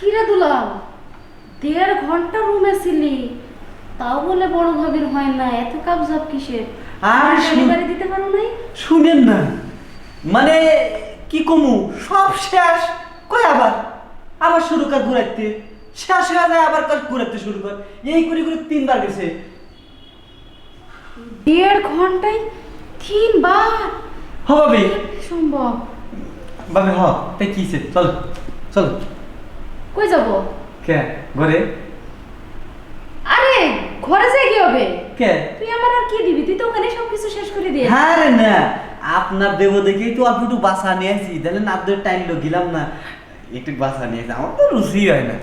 কিরে দুলাল? দেড় ঘণ্টা রুমে ছিলি। তাও বলে বড় ভাবির হয় না এত কাবজাব কিসের? আর শু- ডেলিভারি দিতে পারো নাই? শুনেন না। মানে কি কমু সব শেষ। কই আবার? আবার শুরু কর ঘুরাইতে। শেষ হয়ে যায় আবার কাজ ঘুরাইতে শুরু কর। এই করে করে তিনবার গেছে। দেড় ঘন্টায় তিনবার? হবে সম্ভব? বাবে হ তাই কিছে চল চল। কই যাব? কে? ঘরে? আরে ঘরে যাই কি হবে কে? তুই আমার আর কি দিবি? তুই তো ওখানে সব কিছু শেষ করে দিয়ে হ্যাঁ রে না। আপনার দেব দেখেই তো অল্প একটু বাসা নিয়ে আসি। তাহলে না ধরে টাইম লো গেলাম না। একটু বাসা নিয়ে আসি। আমার তো রুচি হয় না।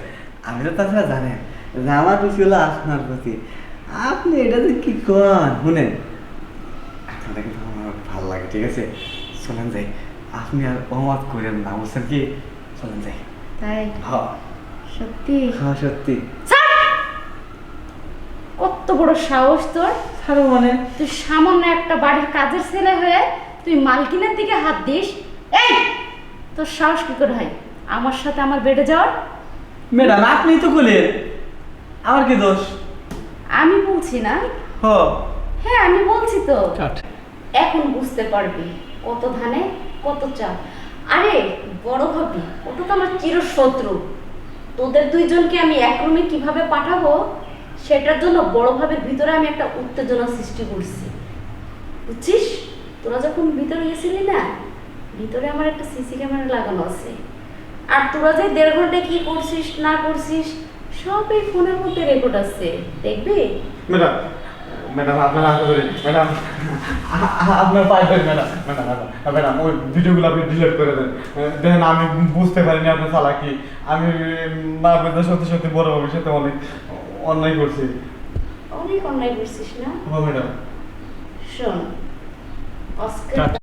আমি তো তাছাড়া জানেন যে আমার রুচি হলো আপনার প্রতি। আপনি এটা যে কি কন? শুনেন। আপনাদের কিন্তু আমার ভালো লাগে ঠিক আছে? চলেন যাই। আপনি আর অমাত করেন না বুঝছেন কি? চলেন যাই। তাই? সত্যি? হ্যাঁ সত্যি। কত বড় সাহস তোর। ছাড়ো মানে? তুই সামান্য একটা বাড়ির কাজের ছেলে হয়ে তুই মালকিনের দিকে হাত দিস। এই তোর সাহস কি করে হয়? আমার সাথে আমার বেডে যাওয়ার? ম্যাডাম আপনি তো বলেন আমার কি দোষ? আমি বলছি না। হ। হ্যাঁ আমি বলছি তো। এখন বুঝতে পারবি কত ধানে কত চাল। আরে, বড় ভাবি, ওটা তো আমার চিরশত্রু। তোদের দুইজনকে আমি এক রুমে কীভাবে পাঠাবো? সেটার জন্য বড় ভাবের ভিতরে আমি একটা উত্তেজনা সৃষ্টি করছি। বুঝছিস? তোরা যখন ভিতরে গেছিলি না, ভিতরে আমার একটা সিসি ক্যামেরা লাগানো আছে। আর তোরা যে দেড় ঘন্টায় কি করছিস, না করছিস সব এই ফোনের মধ্যে রেকর্ড আছে, দেখবি? ম্যাডাম ম্যাডাম আপনারা ধরে ম্যাডাম আপনার পায়ে ধরে ম্যাডাম ম্যাডাম ম্যাডাম ম্যাডাম ওই ভিডিওগুলো আপনি ডিলিট করে দেন। দেখেন আমি বুঝতে পারিনি আপনার চালাকি। আমি না বুঝতে সত্যি সত্যি বড় ভবিষ্যতে অনেক অন্যায় করছি। অনেক অন্যায় করছিস না? ও ম্যাডাম শোন অস্কার